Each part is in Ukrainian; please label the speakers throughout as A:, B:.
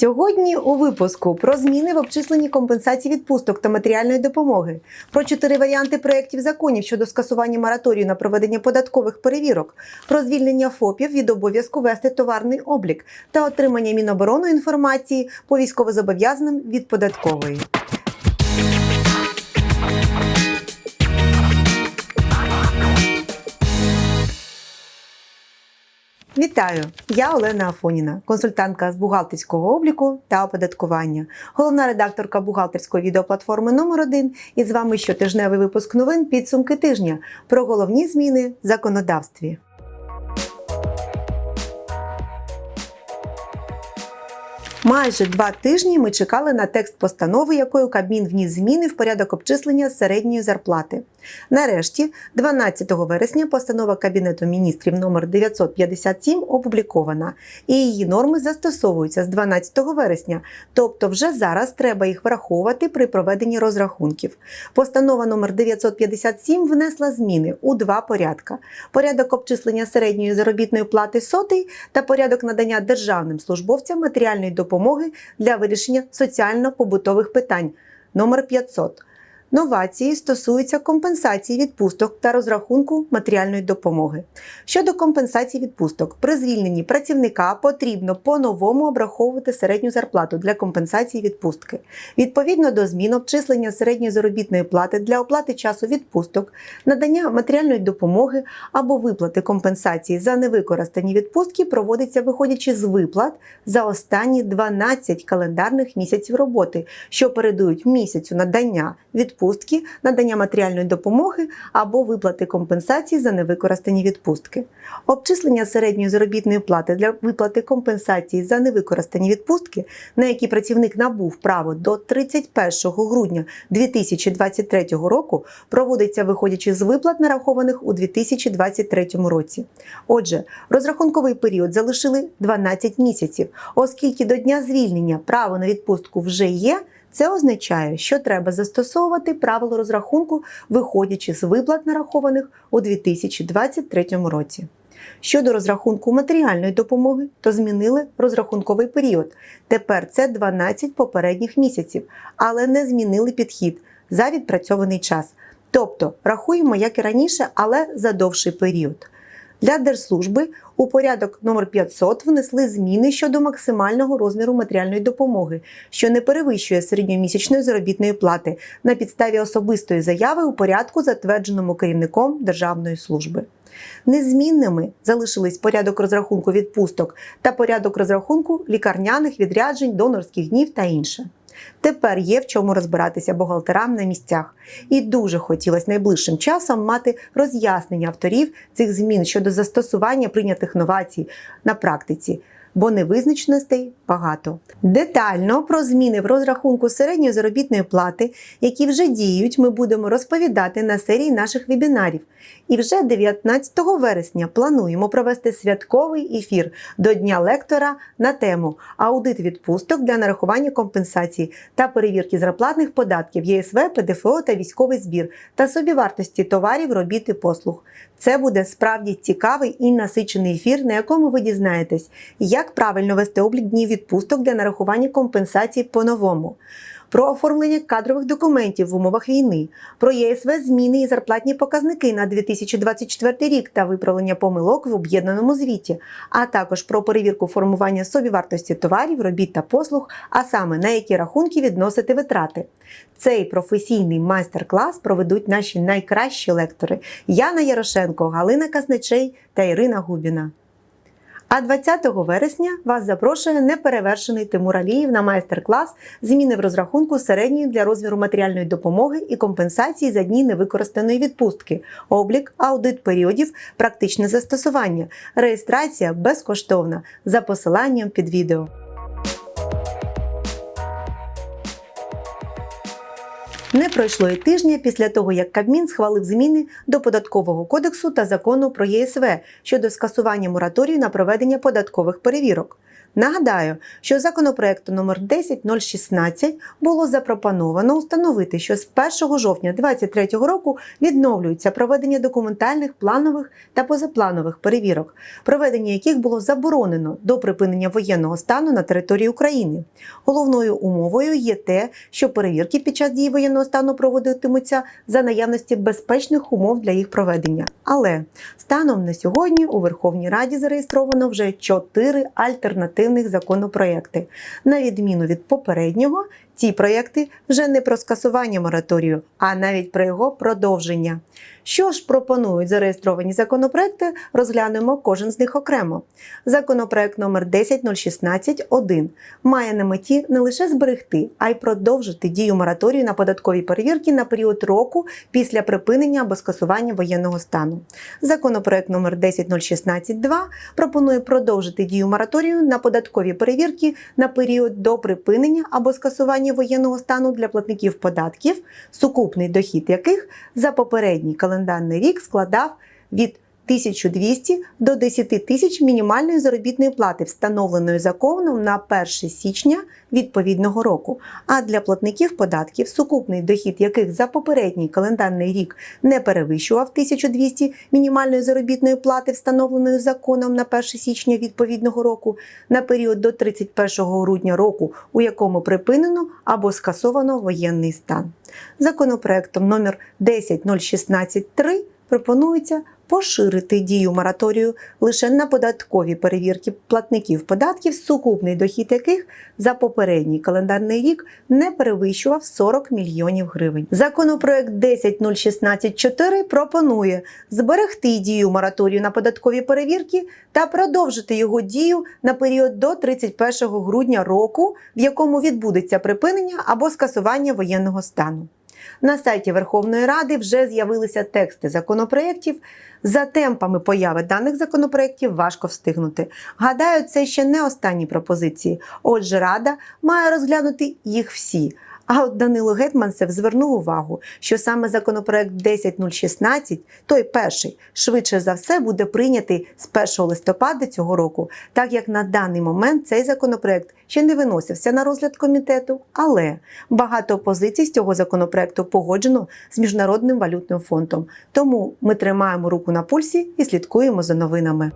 A: Сьогодні у випуску про зміни в обчисленні компенсації відпусток та матеріальної допомоги, про чотири варіанти проєктів законів щодо скасування мораторію на проведення податкових перевірок, про звільнення ФОПів від обов'язку вести товарний облік та отримання Міноборони інформації по військовозобов'язаним від податкової. Вітаю! Я Олена Афоніна, консультантка з бухгалтерського обліку та оподаткування, головна редакторка бухгалтерської відеоплатформи номер 1 І з вами щотижневий випуск новин підсумки тижня про головні зміни в законодавстві. Майже два тижні ми чекали на текст постанови, якою Кабмін вніс зміни в порядок обчислення середньої зарплати. Нарешті, 12 вересня, постанова Кабінету міністрів номер 957 опублікована, і її норми застосовуються з 12 вересня, тобто вже зараз треба їх враховувати при проведенні розрахунків. Постанова номер 957 внесла зміни у два порядка: порядок обчислення середньої заробітної плати сотий та порядок надання державним службовцям матеріальної допомоги для вирішення соціально-побутових питань номер 500. Новації стосуються компенсації відпусток та розрахунку матеріальної допомоги. Щодо компенсації відпусток, при звільненні працівника потрібно по-новому обраховувати середню зарплату для компенсації відпустки. Відповідно до змін обчислення середньої заробітної плати для оплати часу відпусток, надання матеріальної допомоги або виплати компенсації за невикористані відпустки проводиться виходячи з виплат за останні 12 календарних місяців роботи, що передують місяцю надання відпустки, надання матеріальної допомоги або виплати компенсації за невикористані відпустки. Обчислення середньої заробітної плати для виплати компенсації за невикористані відпустки, на які працівник набув право до 31 грудня 2023 року, проводиться виходячи з виплат, нарахованих у 2023 році. Отже, розрахунковий період залишили 12 місяців, оскільки до дня звільнення право на відпустку вже є. Це означає, що треба застосовувати правило розрахунку, виходячи з виплат нарахованих у 2023 році. Щодо розрахунку матеріальної допомоги, то змінили розрахунковий період. Тепер це 12 попередніх місяців, але не змінили підхід за відпрацьований час. Тобто рахуємо, як і раніше, але за довший період. Для держслужби у порядок номер 500 внесли зміни щодо максимального розміру матеріальної допомоги, що не перевищує середньомісячної заробітної плати на підставі особистої заяви у порядку, затвердженому керівником державної служби. Незмінними залишились порядок розрахунку відпусток та порядок розрахунку лікарняних відряджень, донорських днів та інше. Тепер є в чому розбиратися бухгалтерам на місцях, і дуже хотілося найближчим часом мати роз'яснення авторів цих змін щодо застосування прийнятих новацій на практиці, бо невизначеностей багато. Детально про зміни в розрахунку середньої заробітної плати, які вже діють, ми будемо розповідати на серії наших вебінарів. І вже 19 вересня плануємо провести святковий ефір до Дня лектора на тему аудит відпусток для нарахування компенсацій та перевірки зарплатних податків ЄСВ, ПДФО та військовий збір та собівартості товарів, робіт і послуг. Це буде справді цікавий і насичений ефір, на якому ви дізнаєтесь, як правильно вести облік днів відпусток для нарахування компенсацій по-новому. Про оформлення кадрових документів в умовах війни, про ЄСВ зміни і зарплатні показники на 2024 рік та виправлення помилок в об'єднаному звіті, а також про перевірку формування собівартості товарів, робіт та послуг, а саме на які рахунки відносити витрати. Цей професійний майстер-клас проведуть наші найкращі лектори Яна Ярошенко, Галина Казначей та Ірина Губіна. А 20 вересня вас запрошує неперевершений Тимур Аліїв на майстер-клас зміни в розрахунку середньої для розміру матеріальної допомоги і компенсації за дні невикористаної відпустки, облік, аудит періодів, практичне застосування, реєстрація безкоштовна. За посиланням під відео. Не пройшло і тижня після того, як Кабмін схвалив зміни до податкового кодексу та закону про ЄСВ щодо скасування мораторію на проведення податкових перевірок. Нагадаю, що законопроекту номер 10016 було запропоновано установити, що з 1 жовтня 2023 року відновлюється проведення документальних, планових та позапланових перевірок, проведення яких було заборонено до припинення воєнного стану на території України. Головною умовою є те, що перевірки під час дії воєнного стану проводитимуться за наявності безпечних умов для їх проведення. Але станом на сьогодні у Верховній Раді зареєстровано вже чотири альтернативних законопроекти. На відміну від попереднього, ці проєкти вже не про скасування мораторію, а навіть про його продовження. Що ж пропонують зареєстровані законопроекти, розглянемо кожен з них окремо. Законопроект номер 10016.1 має на меті не лише зберегти, а й продовжити дію мораторію на податкові перевірки на період року після припинення або скасування воєнного стану. Законопроект номер 10016.2 пропонує продовжити дію мораторію на податкові перевірки на період до припинення або скасування воєнного стану для платників податків, сукупний дохід яких за попередній календарний рік складав від 1200 до 10 тисяч мінімальної заробітної плати, встановленої законом на 1 січня відповідного року. А для платників податків, сукупний дохід яких за попередній календарний рік не перевищував 1200 мінімальної заробітної плати, встановленої законом на 1 січня відповідного року, на період до 31 грудня року, у якому припинено або скасовано воєнний стан. Законопроектом номер 10016.3 пропонується поширити дію мораторію лише на податкові перевірки платників податків, сукупний дохід яких за попередній календарний рік не перевищував 40 мільйонів гривень. Законопроект 10016.4 пропонує зберегти дію мораторію на податкові перевірки та продовжити його дію на період до 31 грудня року, в якому відбудеться припинення або скасування воєнного стану. На сайті Верховної Ради вже з'явилися тексти законопроєктів. За темпами появи даних законопроєктів важко встигнути. Гадаю, це ще не останні пропозиції. Отже, Рада має розглянути їх всі. А от Данило Гетманцев звернув увагу, що саме законопроект 10016, той перший, швидше за все буде прийнятий з 1 листопада цього року, так як на даний момент цей законопроект ще не виносився на розгляд комітету, але багато позицій з цього законопроекту погоджено з міжнародним валютним фондом. Тому ми тримаємо руку на пульсі і слідкуємо за новинами.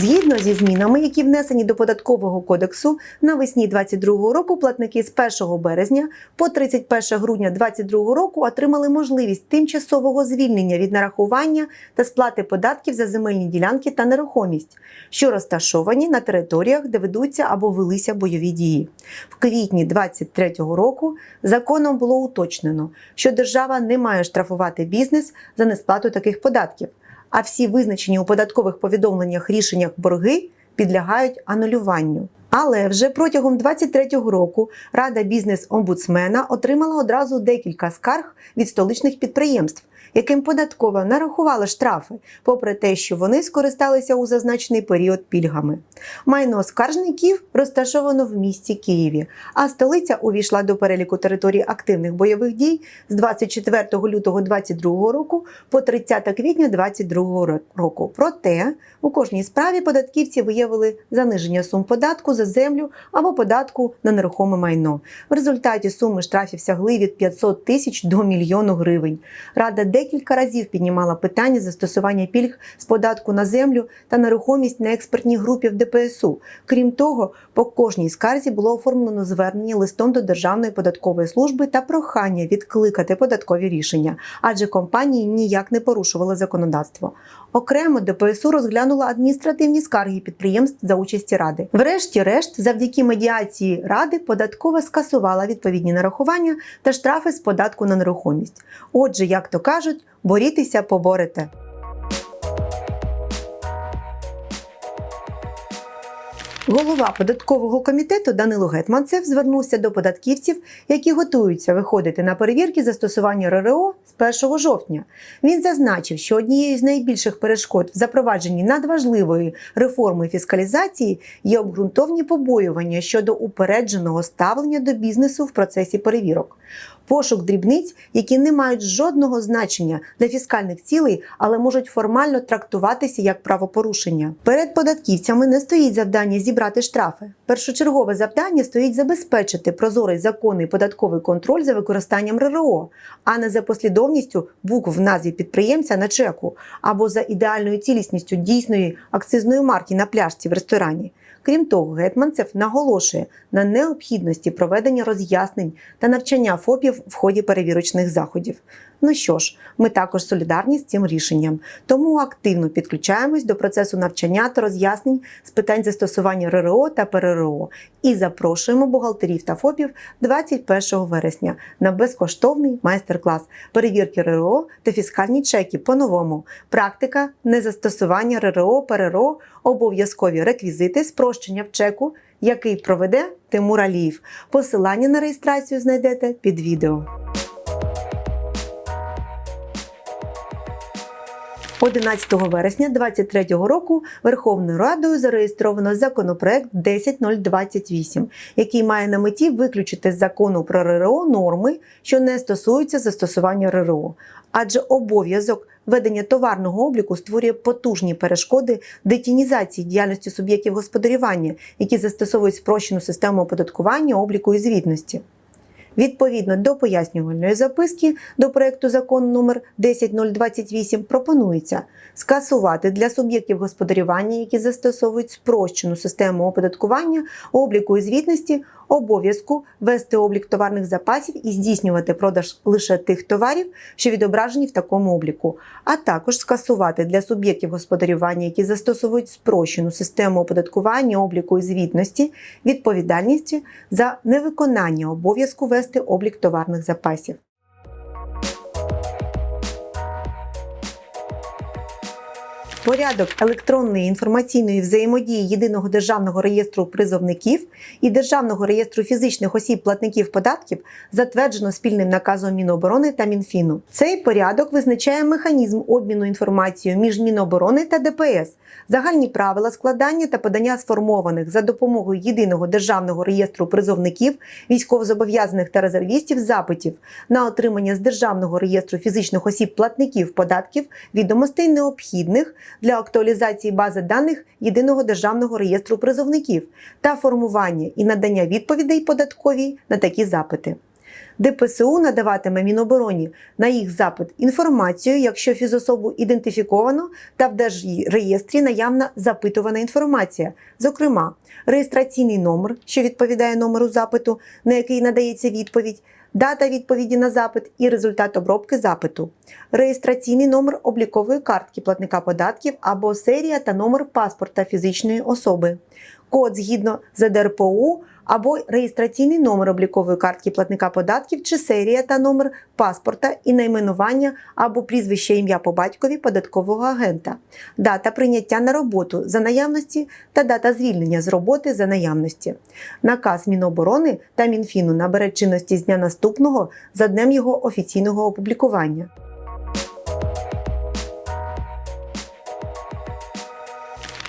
A: Згідно зі змінами, які внесені до податкового кодексу, навесні 2022 року платники з 1 березня по 31 грудня 2022 року отримали можливість тимчасового звільнення від нарахування та сплати податків за земельні ділянки та нерухомість, що розташовані на територіях, де ведуться або велися бойові дії. В квітні 2023 року законом було уточнено, що держава не має штрафувати бізнес за несплату таких податків а всі визначені у податкових повідомленнях рішеннях борги підлягають анулюванню. Але вже протягом 2023 року Рада бізнес-омбудсмена отримала одразу декілька скарг від столичних підприємств, яким податкова нарахувала штрафи, попри те, що вони скористалися у зазначений період пільгами. Майно скаржників розташовано в місті Києві, а столиця увійшла до переліку територій активних бойових дій з 24 лютого 2022 року по 30 квітня 2022 року. Проте у кожній справі податківці виявили заниження сум податку за землю або податку на нерухоме майно. В результаті суми штрафів сягли від 500 тисяч до мільйону гривень. Рада декілька разів піднімала питання застосування пільг з податку на землю та нерухомість на експертній групі в ДПСУ. Крім того, по кожній скарзі було оформлено звернення листом до Державної податкової служби та прохання відкликати податкові рішення, адже компанії ніяк не порушували законодавство. Окремо ДПСУ розглянула адміністративні скарги підприємств за участі ради. Врешті-решт, завдяки медіації ради, податкова скасувала відповідні нарахування та штрафи з податку на нерухомість. Отже, як то кажуть, борітеся, поборете. Голова податкового комітету Данило Гетманцев звернувся до податківців, які готуються виходити на перевірки застосування РРО з 1 жовтня. Він зазначив, що однією з найбільших перешкод в запровадженні надважливої реформи фіскалізації є обґрунтовні побоювання щодо упередженого ставлення до бізнесу в процесі перевірок. Пошук дрібниць, які не мають жодного значення для фіскальних цілей, але можуть формально трактуватися як правопорушення. Перед податківцями не стоїть завдання зібрати штрафи. Першочергове завдання стоїть забезпечити прозорий законний податковий контроль за використанням РРО, а не за послідовністю букв в назві підприємця на чеку або за ідеальною цілісністю дійсної акцизної марки на пляшці в ресторані. Крім того, Гетманцев наголошує на необхідності проведення роз'яснень та навчання ФОПів в ході перевірочних заходів. Ну що ж, ми також солідарні з цим рішенням, тому активно підключаємось до процесу навчання та роз'яснень з питань застосування РРО та ПРРО і запрошуємо бухгалтерів та ФОПів 21 вересня на безкоштовний майстер-клас перевірки РРО та фіскальні чеки по-новому. Практика незастосування РРО, ПРРО, обов'язкові реквізити, спрощення в чеку, який проведе Тимур Аліїв. Посилання на реєстрацію знайдете під відео. 11 вересня 2023 року Верховною Радою зареєстровано законопроект 10028, який має на меті виключити з закону про РРО норми, що не стосуються застосування РРО, адже обов'язок ведення товарного обліку створює потужні перешкоди детінізації діяльності суб'єктів господарювання, які застосовують спрощену систему оподаткування, обліку і звітності. Відповідно до пояснювальної записки до проекту закону номер 10028 пропонується скасувати для суб'єктів господарювання, які застосовують спрощену систему оподаткування, обліку і звітності, обов'язку вести облік товарних запасів і здійснювати продаж лише тих товарів, що відображені в такому обліку, а також скасувати для суб'єктів господарювання, які застосовують спрощену систему оподаткування, обліку і звітності, відповідальність за невиконання обов'язку вести облік товарних запасів. Порядок електронної інформаційної взаємодії єдиного державного реєстру призовників і державного реєстру фізичних осіб платників податків затверджено спільним наказом Міноборони та Мінфіну. Цей порядок визначає механізм обміну інформацією між Міноборони та ДПС, загальні правила складання та подання сформованих за допомогою єдиного державного реєстру призовників, військовозобов'язаних та резервістів запитів на отримання з державного реєстру фізичних осіб платників податків відомостей необхідних для актуалізації бази даних єдиного державного реєстру призовників та формування і надання відповідей податковій на такі запити. ДПСУ надаватиме Мінобороні на їх запит інформацію, якщо фізособу ідентифіковано та в держреєстрі наявна запитувана інформація, зокрема, реєстраційний номер, що відповідає номеру запиту, на який надається відповідь, дата відповіді на запит і результат обробки запиту, реєстраційний номер облікової картки платника податків або серія та номер паспорта фізичної особи, код згідно з ДРПУ або реєстраційний номер облікової картки платника податків чи серія та номер паспорта і найменування або прізвище ім'я по батькові податкового агента, дата прийняття на роботу за наявності та дата звільнення з роботи за наявності. Наказ Міноборони та Мінфіну набере чинності з дня наступного за днем його офіційного опублікування.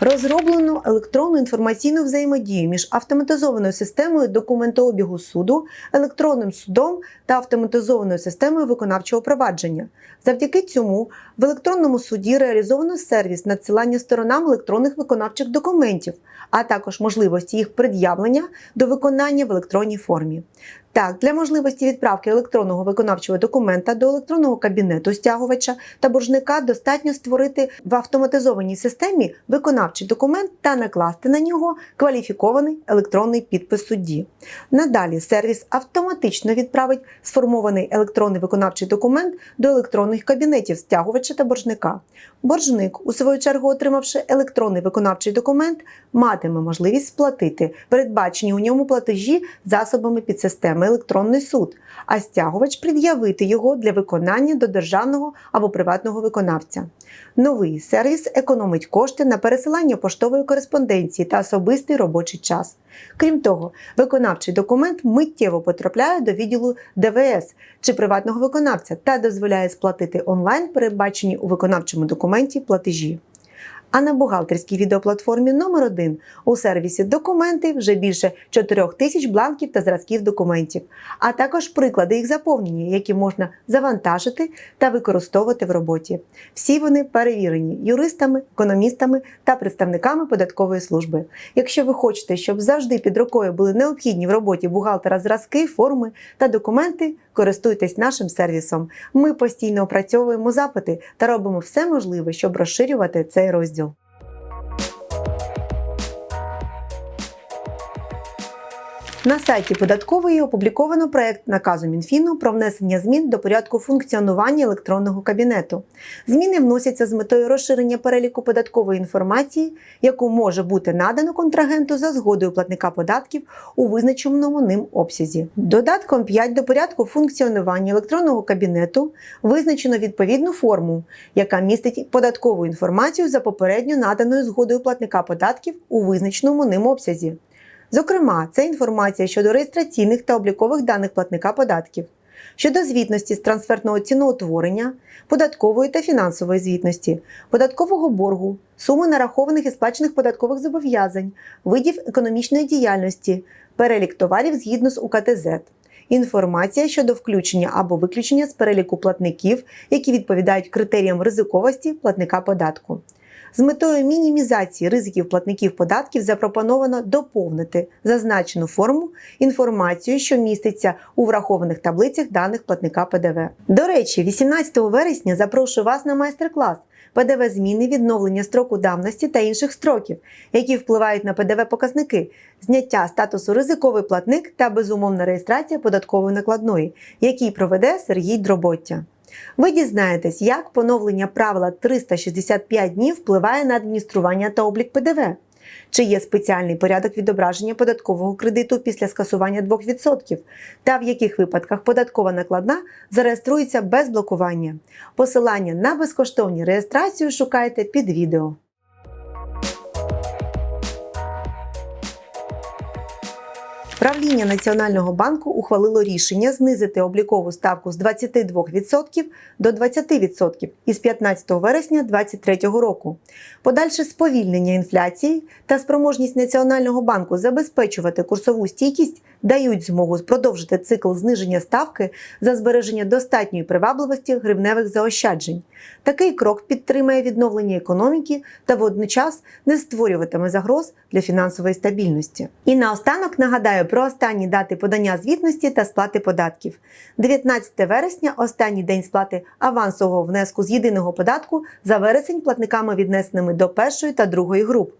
A: Розроблено електронну інформаційну взаємодію між автоматизованою системою документообігу суду, електронним судом та автоматизованою системою виконавчого провадження. Завдяки цьому в електронному суді реалізовано сервіс надсилання сторонам електронних виконавчих документів, а також можливості їх пред'явлення до виконання в електронній формі. Так, для можливості відправки електронного виконавчого документа до електронного кабінету стягувача та боржника достатньо створити в автоматизованій системі виконавчий документ та накласти на нього кваліфікований електронний підпис судді. Надалі сервіс автоматично відправить сформований електронний виконавчий документ до електронних кабінетів стягувача та боржника. Боржник, у свою чергу, отримавши електронний виконавчий документ, матиме можливість сплатити передбачені у ньому платежі засобами підсистеми електронний суд, а стягувач пред'явити його для виконання до державного або приватного виконавця. Новий сервіс економить кошти на пересилання поштової кореспонденції та особистий робочий час. Крім того, виконавчий документ миттєво потрапляє до відділу ДВС чи приватного виконавця та дозволяє сплатити онлайн передбачені у виконавчому документі платежі. А на бухгалтерській відеоплатформі номер 1 у сервісі Документи вже більше 4 тисяч бланків та зразків документів, а також приклади їх заповнення, які можна завантажити та використовувати в роботі. Всі вони перевірені юристами, економістами та представниками податкової служби. Якщо ви хочете, щоб завжди під рукою були необхідні в роботі бухгалтера зразки, форми та документи, користуйтесь нашим сервісом. Ми постійно опрацьовуємо запити та робимо все можливе, щоб розширювати цей розділ. На сайті податкової опубліковано проект наказу Мінфіну про внесення змін до порядку функціонування електронного кабінету. Зміни вносяться з метою розширення переліку податкової інформації, яку може бути надано контрагенту за згодою платника податків у визначеному ним обсязі. Додатком 5 до порядку функціонування електронного кабінету визначено відповідну форму, яка містить податкову інформацію за попередньо наданою згодою платника податків у визначеному ним обсязі. Зокрема, це інформація щодо реєстраційних та облікових даних платника податків, щодо звітності з трансфертного ціноутворення, податкової та фінансової звітності, податкового боргу, суми нарахованих і сплачених податкових зобов'язань, видів економічної діяльності, перелік товарів згідно з УКТЗ. Інформація щодо включення або виключення з переліку платників, які відповідають критеріям ризиковості платника податку. З метою мінімізації ризиків платників податків запропоновано доповнити зазначену форму інформацію, що міститься у врахованих таблицях даних платника ПДВ. До речі, 18 вересня запрошую вас на майстер-клас ПДВ зміни, відновлення строку давності та інших строків, які впливають на ПДВ показники, зняття статусу ризиковий платник та безумовна реєстрація податкової накладної, який проведе Сергій Дробоття. Ви дізнаєтесь, як поновлення правила 365 днів впливає на адміністрування та облік ПДВ. Чи є спеціальний порядок відображення податкового кредиту після скасування 2%, та в яких випадках податкова накладна зареєструється без блокування. Посилання на безкоштовні реєстрацію шукайте під відео. Правління Національного банку ухвалило рішення знизити облікову ставку з 22% до 20% із 15 вересня 2023 року. Подальше сповільнення інфляції та спроможність Національного банку забезпечувати курсову стійкість дають змогу продовжити цикл зниження ставки за збереження достатньої привабливості гривневих заощаджень. Такий крок підтримає відновлення економіки та водночас не створюватиме загроз для фінансової стабільності. І наостанок нагадаю про останні дати подання звітності та сплати податків. 19 вересня останній день сплати авансового внеску з єдиного податку за вересень платниками віднесеними до першої та другої груп.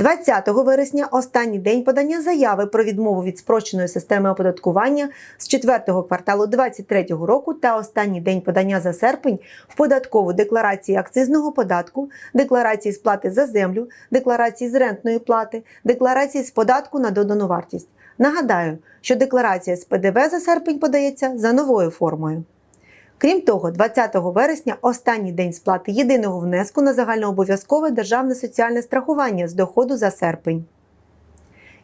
A: 20 вересня останній день подання заяви про відмову від спрощеної системи оподаткування з 4 кварталу 2023 року та останній день подання за серпень в податкову декларації акцизного податку, декларації сплати за землю, декларації з рентної плати, декларації з податку на додану вартість. Нагадаю, що декларація з ПДВ за серпень подається за новою формою. Крім того, 20 вересня останній день сплати єдиного внеску на загальнообов'язкове державне соціальне страхування з доходу за серпень.